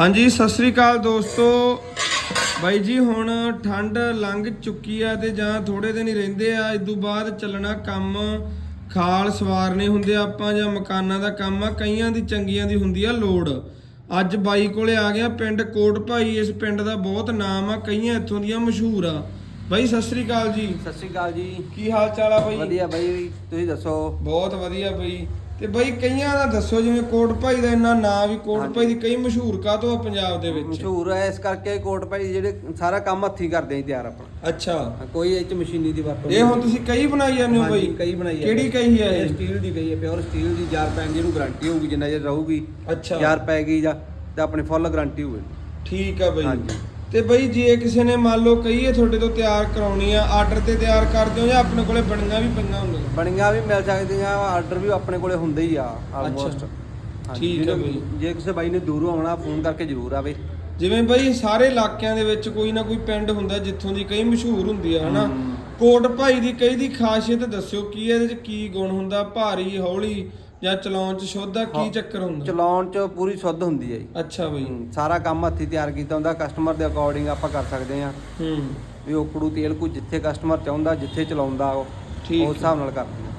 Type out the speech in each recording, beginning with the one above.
ਹਾਂਜੀ ਸਤਿ ਸ੍ਰੀ ਅਕਾਲ ਦੋਸਤੋ। ਬਾਈ ਜੀ ਹੁਣ ਠੰਡ ਲੰਘ ਚੁੱਕੀ ਆ ਤੇ ਜਾਂ ਥੋੜੇ ਦਿਨ ਹੀ ਰਹਿੰਦੇ ਆ। ਇਸ ਤੋਂ ਬਾਅਦ ਚੱਲਣਾ ਕੰਮ ਖਾਲ ਸਵਾਰਨੇ ਹੁੰਦੇ ਆਪਾਂ ਜਾਂ ਮਕਾਨਾਂ ਦਾ ਕੰਮ ਆ ਕਈਆਂ ਦੀ ਚੰਗੀਆਂ ਦੀ ਹੁੰਦੀ ਆ ਲੋੜ। ਅੱਜ ਬਾਈ ਕੋਲੇ ਆ ਗਿਆ ਪਿੰਡ ਕੋਟ ਭਾਈ ਇਸ ਪਿੰਡ ਦਾ ਬਹੁਤ ਨਾਮ ਆ ਕਈਆਂ ਇੱਥੋਂ ਦੀਆਂ ਮਸ਼ਹੂਰ ਆ। ਬਾਈ ਸਤਿ ਸ੍ਰੀ ਅਕਾਲ ਜੀ। ਸਤਿ ਸ਼੍ਰੀ ਅਕਾਲ ਜੀ। ਕੀ ਹਾਲ ਚਾਲ ਆ ਬਾਈ? ਵਧੀਆ ਬਾਈ ਤੁਸੀਂ ਦੱਸੋ? ਬਹੁਤ ਵਧੀਆ ਬਈ। ਤੇ ਬਈ ਕਈਆਂ ਦਾ ਦੱਸੋ ਜਿਵੇਂ ਕੋਟ ਭਾਈ ਦਾ ਇੰਨਾ ਨਾਂ ਵੀ ਕੋਟ ਭਾਈ ਦੀ ਕਈ ਮਸ਼ਹੂਰ ਕਾਹਤੋਂ ਆ ਪੰਜਾਬ ਦੇ ਵਿੱਚ? ਮਸ਼ਹੂਰ ਹੈ ਇਸ ਕਰਕੇ ਕੋਟ ਭਾਈ ਜਿਹੜੇ ਸਾਰਾ ਕੰਮ ਹੱਥੀ ਕਰਦੇ ਆਂ ਤਿਆਰ ਆਪਣਾ। ਅੱਛਾ। ਕੋਈ ਇਹ ਚ ਮਸ਼ੀਨੀ ਦੀ ਵਰਤੋਂ ਇਹ ਹੁਣ ਤੁਸੀਂ ਕਈ ਬਣਾਈ ਜਾਂਦੇ ਹੋ ਬਈ? ਕਈ ਬਣਾਈ ਹੈ ਕਿਹੜੀ ਕਹੀ ਹੈ ਇਹ? ਸਟੀਲ ਦੀ ਕਹੀ ਹੈ ਪਿਓਰ ਸਟੀਲ ਦੀ ਜਾਰ ਪੈਣ ਜਿਹਨੂੰ ਗਾਰੰਟੀ ਹੋਊਗੀ ਜਿੰਨਾ ਚਿਰ ਰਹੂਗੀ। ਅੱਛਾ। ਜਾਰ ਪੈ ਗਈ ਜਾਂ ਤੇ ਆਪਣੀ ਫੁੱਲ ਗਾਰੰਟੀ ਹੋਊਗੀ ਠੀਕ ਆ ਬਈ। ਹਾਂਜੀ। ਤੇ ਬਈ ਜੇ ਕਿਸੇ ਨੇ ਮੰਨ ਲਓ ਕਹੀਏ ਤੁਹਾਡੇ ਤੋਂ ਤਿਆਰ ਕਰਾਉਣੀ ਆ ਆਰਡਰ ਤੇ ਤਿਆਰ ਕਰਦੇ ਹੋ ਜਾਂ ਆਪਣੇ ਕੋਲੇ ਬਣੀਆਂ ਵੀ ਪਈਆਂ ਹੁੰਦੀਆਂ? ਬਣੀਆਂ ਵੀ ਮਿਲ ਸਕਦੀਆਂ ਆਰਡਰ ਵੀ ਆਪਣੇ ਕੋਲੇ ਹੁੰਦੇ ਹੀ ਆ ਆਲਮੋਸਟ ਠੀਕ ਹੈ ਬਈ। ਜੇ ਕਿਸੇ ਬਾਈ ਨੇ ਦੂਰੋਂ ਆਉਣਾ ਫੋਨ ਕਰਕੇ ਜ਼ਰੂਰ ਆਵੇ। ਜਿਵੇਂ ਬਈ ਸਾਰੇ ਇਲਾਕਿਆਂ ਦੇ ਵਿੱਚ ਕੋਈ ਨਾ ਕੋਈ ਪਿੰਡ ਹੁੰਦਾ ਜਿੱਥੋਂ ਦੀ ਕਈ ਮਸ਼ਹੂਰ ਹੁੰਦੀ ਆ ਹਨਾ। ਕੋਟ ਭਾਈ ਦੀ ਕਈ ਦੀ ਖਾਸੀਅਤ ਦੱਸਿਓ ਕੀ ਇਹਦੇ ਚ ਕੀ ਗੁਣ ਹੁੰਦਾ? ਭਾਰੀ ਹੌਲੀ ਜਾਂ ਚਲਾਉਣ ਚ ਸ਼ੁੱਧ ਕੀ। ਚੱਕਰ ਹੁੰਦਾ? ਚਲਾਉਣ ਚ ਪੂਰੀ ਸ਼ੁੱਧ ਹੁੰਦੀ ਹੈ ਜੀ। ਅੱਛਾ ਬਈ। ਸਾਰਾ ਕੰਮ ਹੱਥੀ ਤਿਆਰ ਕੀਤਾ ਹੁੰਦਾ ਕਸਟਮਰ ਦੇ ਅਕੋਰਡਿੰਗ ਆਪਾਂ ਕਰ ਸਕਦੇ ਹਾਂ। ਹੂੰ। ਵੀ ਉਕੜੂ ਤੇਲ ਕੋ ਜਿੱਥੇ ਕਸਟਮਰ ਚਾਹੁੰਦਾ ਜਿੱਥੇ ਚਲਾਉਂਦਾ ਉਹ ਠੀਕ ਉਸ ਹਿਸਾਬ ਨਾਲ ਕਰਦੇ ਹਾਂ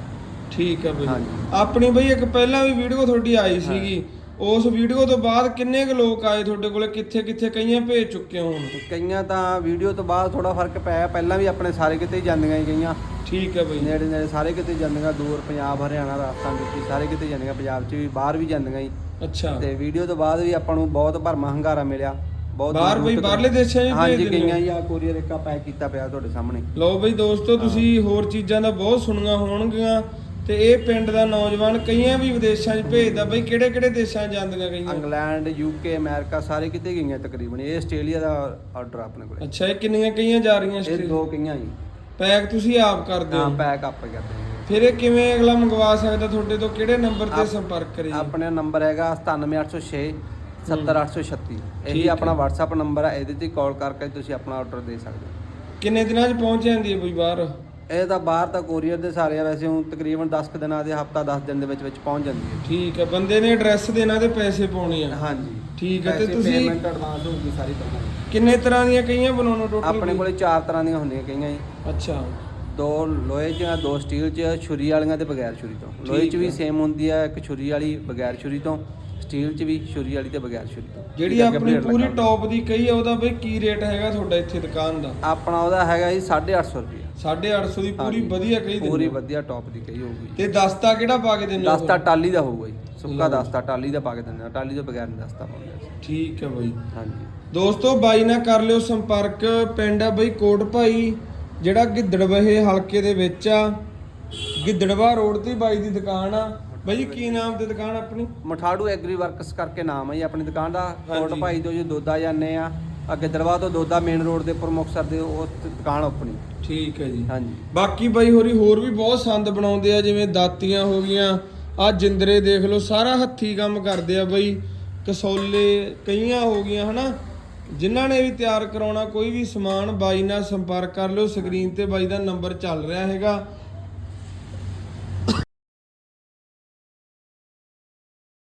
ਠੀਕ ਆ ਬਈ। ਹਾਂਜੀ। ਆਪਣੀ ਬਈ ਇੱਕ ਪਹਿਲਾਂ ਵੀ ਵੀਡੀਓ ਤੁਹਾਡੀ ਆਈ ਸੀਗੀ। ਉਸ ਵੀਡੀਓ ਤੋਂ ਬਾਅਦ ਕਿੰਨੇ ਕੁ ਲੋਕ ਆਏ ਤੁਹਾਡੇ ਕੋਲੇ? ਕਿੱਥੇ ਕਿੱਥੇ ਕਈਆਂ ਭੇਜ ਚੁੱਕੇ ਹੋ ਹੁਣ? ਕਈਆਂ ਤਾਂ ਵੀਡੀਓ ਤੋਂ ਬਾਅਦ ਥੋੜਾ ਫ਼ਰਕ ਪਿਆ। ਪਹਿਲਾਂ ਵੀ ਆਪਣੇ ਸਾਰੇ ਕਿਤੇ ਹੀ ਜਾਂਦੀਆਂ ਹੀ ਗਈਆਂ। ਠੀਕ ਆ ਬਈ। ਨੇੜੇ ਨੇੜੇ ਸਾਰੇ ਕਿਤੇ ਜਾਂਦੀਆਂ। ਦੂਰ ਪੰਜਾਬ ਹਰਿਆਣਾ ਰਾਜਸਥਾਨ ਦਿੱਤੀ ਸਾਰੇ ਕਿਤੇ ਜਾਂਦੀਆਂ। ਪੰਜਾਬ 'ਚ ਵੀ ਬਾਹਰ ਵੀ ਜਾਂਦੀਆਂ ਹੀ। ਅੱਛਾ। ਤੇ ਵੀਡੀਓ ਤੋਂ ਬਾਅਦ ਵੀ ਆਪਾਂ ਨੂੰ ਬਹੁਤ ਭਰਮਾ ਹੰਗਾਰਾ ਮਿਲਿਆ। ਬਹੁਤ ਬਾਹਰ ਬਈ ਬਾਹਰਲੇ ਦੇਸ਼ਾਂ 'ਚ ਹਾਂਜੀ ਹੋ? ਕਈਆਂ ਹੀ? ਆ ਕੋਰੀਅਰ ਇੱਕ ਪੈਕ ਕੀਤਾ ਪਿਆ ਤੁਹਾਡੇ ਸਾਹਮਣੇ। ਲਓ ਬਈ ਦੋਸਤੋ ਤੁਸੀਂ ਹੋਰ ਚੀਜ਼ਾਂ ਦਾ ਬਹੁਤ ਸੁਣੀਆਂ ਹੋਣਗੀਆਂ। ਤੇ ਇਹ ਪਿੰਡ ਦਾ ਨੌਜਵਾਨ ਕਈਆਂ ਵੀ ਵਿਦੇਸ਼ਾਂ 'ਚ ਭੇਜਦਾ ਬਈ ਕਿਹੜੇ ਕਿਹੜੇ ਦੇਸ਼ਾਂ 'ਚ ਜਾਂਦੀਆਂ ਕਈਆਂ? ਇੰਗਲੈਂਡ ਯੂਕੇ ਅਮਰੀਕਾ ਸਾਰੇ ਕਿਤੇ ਗਈਆਂ ਤਕਰੀਬਨ। ਇਹ ਆਸਟ੍ਰੇਲੀਆ ਦਾ ਆਰਡਰ ਆਪਣੇ ਕੋਲੇ। ਅੱਛਾ ਇਹ ਕਿੰਨੀਆਂ ਕਈਆਂ ਜਾ ਰਹੀਆਂ ਇਹ ਦੋ ਕਈਆਂ ਹੀ ਪੈਕ ਤੁਸੀਂ ਆਪ ਕਰਦੇ ਹਾਂ ਹੋ? ਪੈਕ ਆਪੇ ਕਰਦੇ ਹਾਂ। ਫਿਰ ਇਹ ਕਿਵੇਂ ਅਗਲਾ ਮੰਗਵਾ ਸਕਦਾ ਤੁਹਾਡੇ ਤੋਂ? ਕਿਹੜੇ ਨੰਬਰ ਤੇ ਸੰਪਰਕ ਕਰੇ ਆਪਣੇ ਨੰਬਰ ਹੈਗਾ 97806 70836 ਠੀਕ ਇਹੀ। ਆਪਣਾ WhatsApp ਨੰਬਰ ਹੈ ਇਹਦੇ ਤੇ ਕਾਲ ਕਰਕੇ ਤੁਸੀਂ ਆਪਣਾ ਆਰਡਰ ਦੇ ਸਕਦੇ ਹੋ। ਕਿੰਨੇ ਦਿਨਾਂ 'ਚ ਪਹੁੰਚ ਜਾਂਦੀ ਹੈ ਬਈ ਬਾਹਰ? ਇਹ ਤਾਂ ਬਾਹਰ ਤਾਂ ਕੋਰੀਅਰ ਦੇ ਸਾਰੇ ਆ ਵੈਸੇ ਹੁਣ ਤਕਰੀਬਨ 10 ਕੁ ਦਿਨਾਂ ਦੇ ਹਫਤਾ 10 ਦਿਨ ਦੇ ਵਿੱਚ ਵਿੱਚ ਪਹੁੰਚ ਜਾਂਦੀ ਹੈ। ਠੀਕ ਹੈ ਬੰਦੇ ਨੇ ਐਡਰੈਸ ਦੇਣਾ ਤੇ ਪੈਸੇ ਪਾਉਣੇ ਆ। ਹਾਂਜੀ। ਠੀਕ ਹੈ ਤੇ ਤੁਸੀਂ ਪੇਮੈਂਟ ਐਡਵਾਂਸ ਹੋਊਗੀ ਸਾਰੀ ਤੁਹਾਨੂੰ। ਕਿੰਨੇ ਤਰ੍ਹਾਂ ਦੀਆਂ ਕਈਆਂ ਬਣਾਉਣੋ ਟੋਟਲ ਆਪਣੇ ਕੋਲੇ ਚਾਰ ਤਰ੍ਹਾਂ ਦੀਆਂ ਹੁੰਦੀਆਂ ਕਈਆਂ ਜੀ। ਅੱਛਾ। ਦੋ ਲੋਹੇ 'ਚ ਆ ਦੋ ਸਟੀਲ 'ਚ ਛੁਰੀ ਵਾਲੀਆਂ ਤੇ ਬਗੈਰ ਛੁਰੀ ਤੋਂ। ਲੋਹੇ 'ਚ ਵੀ। ਸੇਮ ਹੁੰਦੀ ਆ ਇੱਕ ਛੁਰੀ ਵਾਲੀ ਬਗੈਰ ਛੁਰੀ ਤੋਂ। ਸਟੀਲ 'ਚ ਵੀ ਛੁਰੀ ਵਾਲੀ ਤੇ ਬਗੈਰ ਛੁਰੀ ਤੋਂ। ਜਿਹੜੀ ਆਪਣੀ ਪੂਰੀ ਟੌਪ ਦੀ ਕਹੀ ਆ ਉਹਦਾ ਬਈ ਕੀ ਰੇਟ ਹੈਗਾ ਤੁਹਾਡਾ ਇੱਥੇ ਦੁਕਾਨ ਦਾ? ਆਪਣਾ ਉਹਦਾ ਹੈਗਾ ਜੀ 850 ਰੁਪਏ। 850 ਦੀ ਪੂਰੀ। ਵਧੀਆ ਕਹੀ ਪੂਰੀ ਦਿੰਦੇ ਹੋ। ਵਧੀਆ ਟੌਪ ਦੀ ਕਹੀ ਹੋਊਗੀ। ਤੇ ਦਸਤਾ ਕਿਹੜਾ ਪਾ ਕੇ ਦਿੰਦੇ ਹੋ? ਦਸਤਾ ਟਾਲੀ ਦਾ ਹੋਊਗਾ ਜੀ ਸੁੱਕਾ। ਦਸਤਾ ਟਾਲੀ ਦਾ ਪਾ ਕੇ ਦਿੰਦੇ ਆ ਟਾਲੀ ਤੋਂ ਬਗੈਰ ਨਹੀਂ ਦਸਤਾ ਪਾਉਂਦੇ। ਠੀਕ ਹੈ ਬਈ। ਹਾਂਜੀ। ਦੋਸਤੋ ਬਾਈ ਨਾਲ ਕਰ ਲਿਓ ਸੰਪਰਕ। ਪਿੰਡ ਆ ਬਈ ਕੋਟ ਭਾਈ ਜਿਹੜਾ ਗਿੱਦੜਵਹੇ ਹਲਕੇ ਦੇ ਵਿੱਚ ਆ। ਗਿੱਦੜਵਾ ਰੋਡ ਤੇ ਬਾਈ ਦੀ ਦੁਕਾਨ ਆ। ਬਾਈ ਜੀ ਕੀ ਨਾਮ ਤੇ ਦੁਕਾਨ ਆਪਣੀ? ਮਠਾੜੂ ਐਗਰੀ ਵਰਕਸ ਕਰਕੇ ਨਾਮ ਹੈ ਜੀ ਆਪਣੀ ਦੁਕਾਨ ਦਾ। ਕੋਟ। ਭਾਈ ਤੋਂ ਜੋ ਦੋਦਾ ਜਾਂਦੇ ਆ ਅੱਗੇ ਦਰਬਾਰ ਤੋਂ ਦੋਦਾ ਮੇਨ ਰੋਡ ਦੇ ਉੱਪਰ ਮੁਕਤਸਰ ਦੇ ਉਹ ਦੁਕਾਨ ਆਪਣੀ। ਠੀਕ ਹੈ ਜੀ। ਹਾਂਜੀ। ਬਾਕੀ ਬਾਈ ਹੋਰੀ ਹੋਰ ਵੀ ਬਹੁਤ ਸੰਦ ਬਣਾਉਂਦੇ ਆ ਜਿਵੇਂ ਦਾਤੀਆਂ ਹੋ ਗਈਆਂ ਆ ਜਿੰਦਰੇ ਦੇਖ ਲਓ ਸਾਰਾ ਹੱਥੀ ਕੰਮ ਕਰਦੇ ਆ ਬਾਈ। ਕਸੌਲੇ ਕਈਆਂ ਹੋ ਗਈਆਂ ਹਨਾ? ਜਿਨ੍ਹਾਂ ਨੇ ਵੀ ਤਿਆਰ ਕਰਾਉਣਾ ਕੋਈ ਵੀ ਸਮਾਨ ਬਾਈ ਨਾਲ ਸੰਪਰਕ ਕਰ ਲਿਓ ਸਕਰੀਨ ਤੇ ਬਾਈ ਦਾ ਨੰਬਰ ਚੱਲ ਰਿਹਾ ਹੈਗਾ।